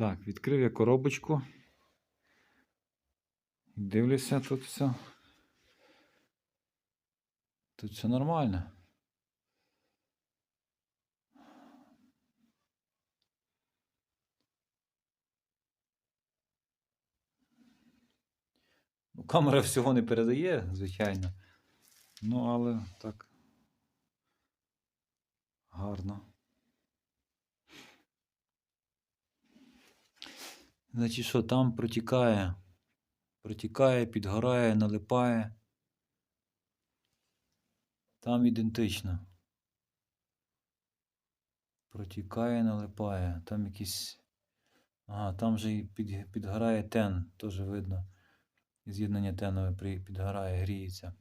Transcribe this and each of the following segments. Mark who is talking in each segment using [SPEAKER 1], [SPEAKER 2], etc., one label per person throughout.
[SPEAKER 1] Так, відкрив я коробочку. Дивлюся, тут все. Тут все нормально. Ну, камера всього не передає, звичайно. Ну, але так. Гарно. Значить, що там протікає. Протікає, підгорає, налипає. Там ідентично. Протікає, налипає. Там якісь. Ага, там же і під, підгорає тен, теж видно. З'єднання тенове підгорає, гріється.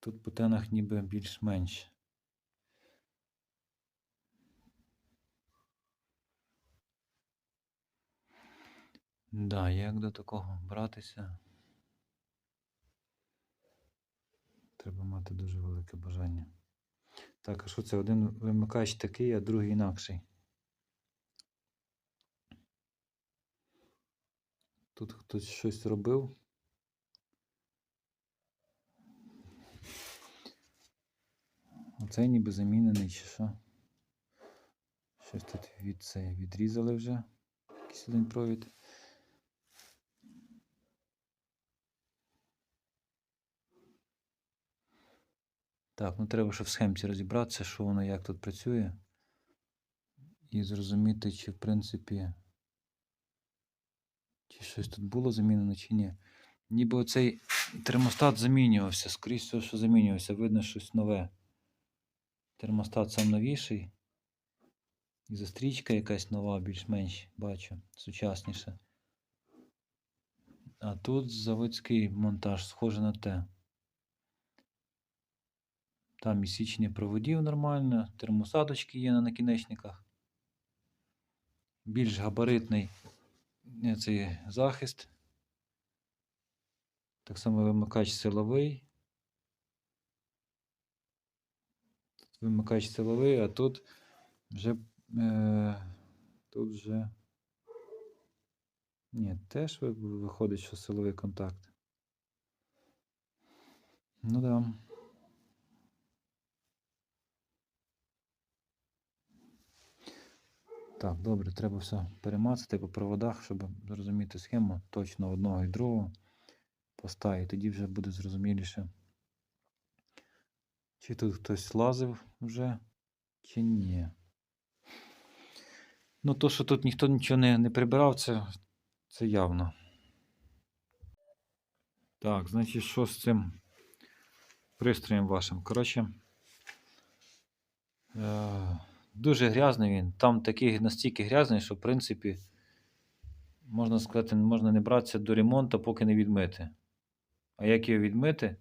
[SPEAKER 1] Тут по тенах ніби більш-менш. Да, як до такого братися? Треба мати дуже велике бажання. Так, а що це? Один вимикач такий, а другий інакший. Тут хтось щось робив. Оцей ніби замінений чи що. Щось тут від це відрізали вже. Якийсь один провід. Так, ну треба ще в схемці розібратися, що воно як тут працює. І зрозуміти, чи в принципі. Чи щось тут було замінено, чи ні. Ніби оцей термостат замінювався, скоріше всього, що замінювався, видно щось нове. Термостат сам новіший. І застрічка якась нова, більш-менш бачу, сучасніша. А тут заводський монтаж, схоже на те. Там і січення проводів нормально, термосадочки є на накінечниках. Більш габаритний е, цей захист. Так само вимикач силовий. Вимикач силовий, а тут вже е, тут вже. Ні, теж виходить, що силовий контакт. Ну да. Так, добре, треба все перемацати по проводах, щоб зрозуміти схему точно одного і другого поста, і тоді вже буде зрозуміліше. Чи тут хтось лазив вже, чи ні. Ну, то, що тут ніхто нічого не, не прибирав, це, це явно. Так, значить, що з цим пристроєм вашим? Коротше. Е, дуже грязний він. Там такий настільки грязний, що в принципі, можна сказати, можна не братися до ремонту, поки не відмити. А як його відмити,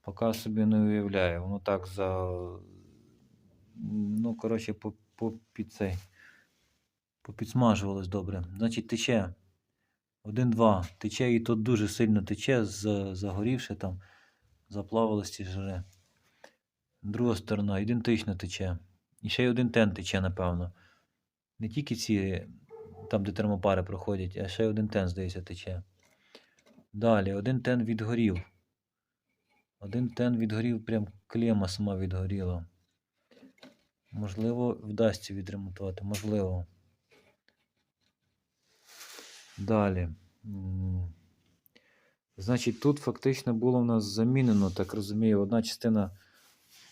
[SPEAKER 1] поки собі не уявляю. Воно так за. Ну, коротше, по, цей. Попідсмажувалось добре. Значить, тече. Один-два. Тече і тут дуже сильно тече, загорівши там, заплавились ці жири. Друга сторона, ідентично тече. І ще й один тен тече, напевно. Не тільки ці, там, де термопари проходять, а ще й один тен, здається, тече. Далі, один тен відгорів. Один тен відгорів, прям клема сама відгоріла. Можливо, вдасться відремонтувати, можливо. Далі. Значить, тут фактично було в нас замінено, так розумію, одна частина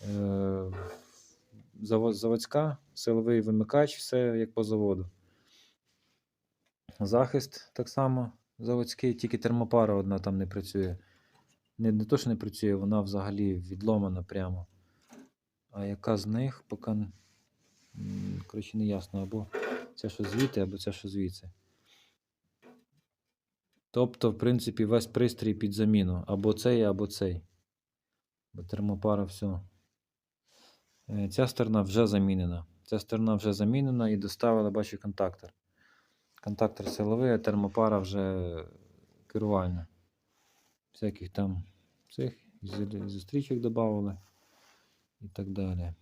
[SPEAKER 1] е, заводська, силовий вимикач, все як по заводу. Захист так само заводський, тільки термопара одна там не працює. Не, не то, що не працює, вона взагалі відломана прямо. А яка з них, поки коротше, не ясно, або це що звідти, або це що звідси. Тобто, в принципі, весь пристрій під заміну. Або цей, або цей. Бо термопара все. Е, Ця сторона вже замінена. Ця сторона вже замінена і доставили, бачу, контактор. Контактор силовий, а термопара вже керувальна. Всяких там цих зустрічок додавали і так далі.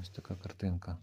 [SPEAKER 1] Ось така картинка.